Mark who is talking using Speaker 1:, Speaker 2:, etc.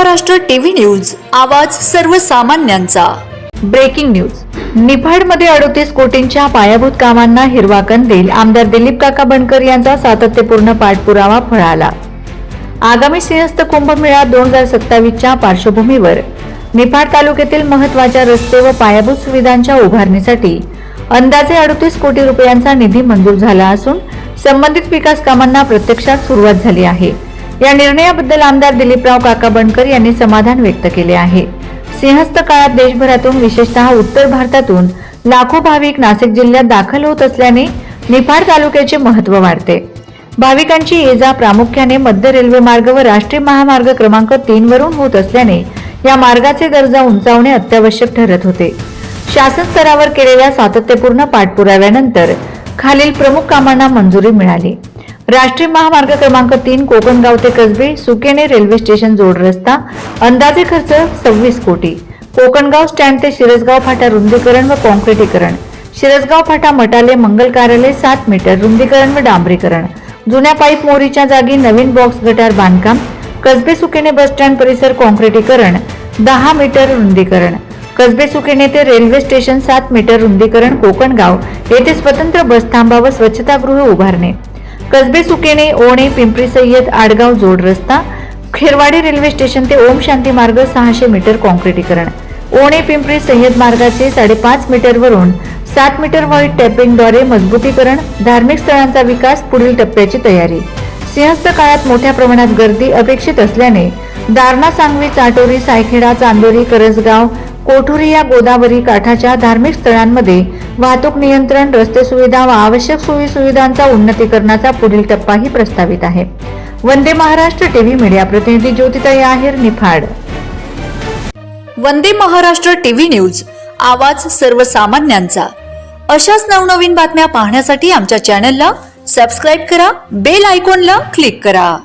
Speaker 1: Maharashtra TV news आवाज सर्वसामान्यांचा.
Speaker 2: Breaking news. निफाडमध्ये अडोतीस कोटींच्या पायाभूत कामांना हिरवा कंदील आमदार दिलीप काका बनकर यांचा सातत्यपूर्ण पाठपुरावा फळाला. आगामी सिंहस्थ कुंभमेळा दोन हजार सत्तावीसच्या पार्श्वभूमीवर निफाड तालुक्यातील महत्त्वाच्या रस्ते व पायाभूत सुविधांच्या उभारणीसाठी अंदाजे अडतीस कोटी रुपयांचा निधी मंजूर झाला असून संबंधित विकास कामांना प्रत्यक्षात सुरुवात झाली आहे. या निर्णयाबद्दल आमदार दिलीपराव काका बनकर यांनी समाधान व्यक्त केले आहे. सिंहस्थ काळात देशभरातून विशेषतः उत्तर भारतातून लाखो भाविक नाशिक जिल्ह्यात दाखल होत असल्याने निफाड तालुक्याचे महत्त्व वाढते. भाविकांची ये जा प्रामुख्याने मध्य रेल्वे मार्ग व राष्ट्रीय महामार्ग क्रमांक तीन वरून होत असल्याने या मार्गाचे दर्जा उंचावणे अत्यावश्यक ठरत होते. शासन स्तरावर केलेल्या सातत्यपूर्ण पाठपुराव्यानंतर खालील प्रमुख कामांना मंजुरी मिळाली. राष्ट्रीय महामार्ग क्रमांक तीन कोकणगाव ते कसबे सुकेने रेल्वे स्टेशन जोड रस्ता अंदाजे खर्च सव्वीस कोटी. कोकणगाव स्टँड ते शिरसगाव फाटा रुंदीकरण व कॉन्क्रिटीकरण. शिरसगाव फाटा मटाले मंगल कार्यालय सात मीटर रुंदीकरण व डांबरीकरण. जुन्या पाईप मोरीच्या जागी नवीन बॉक्स गटार बांधकाम. कसबे सुकेने बस स्टँड परिसर कॉन्क्रिटीकरण दहा मीटर रुंदीकरण. कसबे सुकेने ते रेल्वे स्टेशन सात मीटर रुंदीकरण कोकणगाव. येथे स्वतंत्र बस थांबा व स्वच्छतागृह उभारणे. कसबे सुकेने ओणे पिंपरी सय्यद आडगाव जोड रस्ता खेरवाडी रेल्वे स्टेशन ते ओम शांती मार्ग सहाशे मीटर कॉन्क्रिटीकरण. ओणे पिंपरी सय्यद मार्गाचे साडेपाच मीटरवरून सात मीटर व्हाईट टॅपिंगद्वारे मजबूतीकरण धार्मिक स्थळांचा विकास पुढील टप्प्याची तयारी. सिंहस्थ काळात मोठ्या प्रमाणात गर्दी अपेक्षित असल्याने दारणा सांगवी चाटोरी सायखेडा चांदोरी करसगाव कोठुरी या गोदावरी काठाच्या धार्मिक स्थळांमध्ये वाहतूक नियंत्रण रस्ते सुविधा व आवश्यक सोयी सुविधांचा उन्नतीकरणाचा पुढील टप्पाही प्रस्तावित आहे. वंदे महाराष्ट्र टीव्ही मीडिया प्रतिनिधी ज्योतिताई आहेर निफाड.
Speaker 1: वंदे महाराष्ट्र टीव्ही न्यूज आवाज सर्वसामान्यांचा. अशाच नवनवीन बातम्या पाहण्यासाठी आमच्या चॅनलला सबस्क्राईब करा बेल आयकॉनला क्लिक करा.